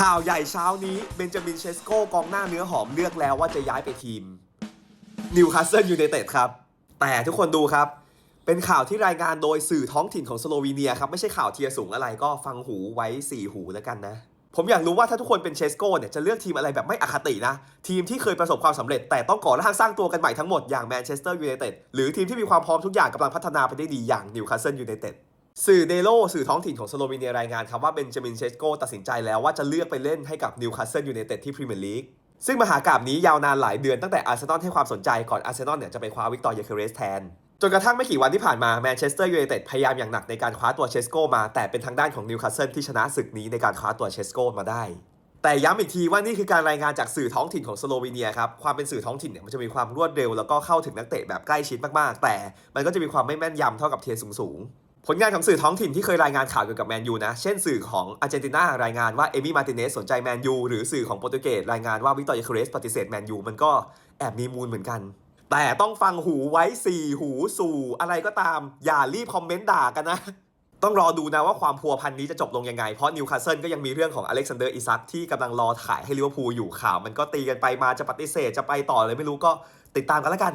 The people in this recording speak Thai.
ข่าวใหญ่เช้านี้เบนจามินเชสโกกองหน้าเนื้อหอมเลือกแล้วว่าจะย้ายไปทีมนิวคาสเซิลยูไนเต็ดครับ แต่ทุกคนดูครับ เป็นข่าวที่รายงานโดยสื่อท้องถิ่นของสโลวีเนียครับ ไม่ใช่ข่าวเทียสูงอะไรก็ฟังหูไว้4หูแล้วกันนะ ผมอยากรู้ว่าถ้าทุกคนเป็นเชสโกเนี่ยจะเลือกทีมอะไรแบบไม่อคตินะ ทีมที่เคยประสบความสำเร็จ แต่ต้องก่อร่างสร้างตัวกันใหม่ทั้งหมดอย่างแมนเชสเตอร์ยูไนเต็ดหรือทีมที่มีความพร้อมทุกอย่างกำลังพัฒนาไปได้ดีอย่างนิวคาสเซิลยูไนเต็ด สื่อเดโลสื่อท้องถิ่นของสโลวีเนียรายงานครับว่าเบนจามินเชสโกตัดสินใจแล้วว่าจะเลือกไปเล่นให้กับนิวคาสเซิลยูไนเต็ดที่พรีเมียร์ลีกซึ่งมหากราบนี้ยาวนานหลายเดือนตั้งแต่อาร์เซนอลให้ความสนใจก่อนอาร์เซนอลเนี่ยจะไปคว้าวิกตอร์เยเคเรสแทน จนกระทั่งไม่กี่วันที่ผ่านมาแมนเชสเตอร์ยูไนเต็ดพยายามอย่างหนักในการคว้าตัวเชสโกมา แต่เป็นทางด้านของนิวคาสเซิลที่ชนะศึกนี้ในการคว้าตัวเชสโกมาได้ แต่ย้ำอีกทีว่านี่คือการรายงานจากสื่อท้องถิ่นของสโลวีเนียครับความเป็นสื่อท้องถิ่นเนี่ยมันจะมีความรวดเร็วแล้วก็เข้าถึงนักเตะแบบใกล้ชิดมากๆ แต่มันก็จะมีความไม่แม่นยำเท่ากับเทียสูงๆ ผลงานของสื่อท้องถิ่นที่เคยรายงานข่าวเกี่ยวกับแมนยูนะ เช่นสื่อของอาร์เจนตินารายงานว่าเอมี่มาติเนสสนใจแมนยูหรือสื่อของโปรตุเกสรายงานว่าวิกตอร์เยเคเรสปฏิเสธแมนยูมันก็แอบมีมูลเหมือนกัน แต่ต้องฟังหูไว้สี่หูสู่อะไรก็ตาม อย่ารีบคอมเมนต์ด่ากันนะ ต้องรอดูนะว่าความพัวพันนี้จะจบลงยังไง เพราะนิวคาสเซิลก็ยังมีเรื่องของอเล็กซานเดอร์อิซักที่กำลังรอขายให้ลิเวอร์พูลอยู่ข่าว มันก็ตีกันไปมาจะปฏิเสธจะไปต่อเลยไม่รู้ก็ติดตามกันแล้วกัน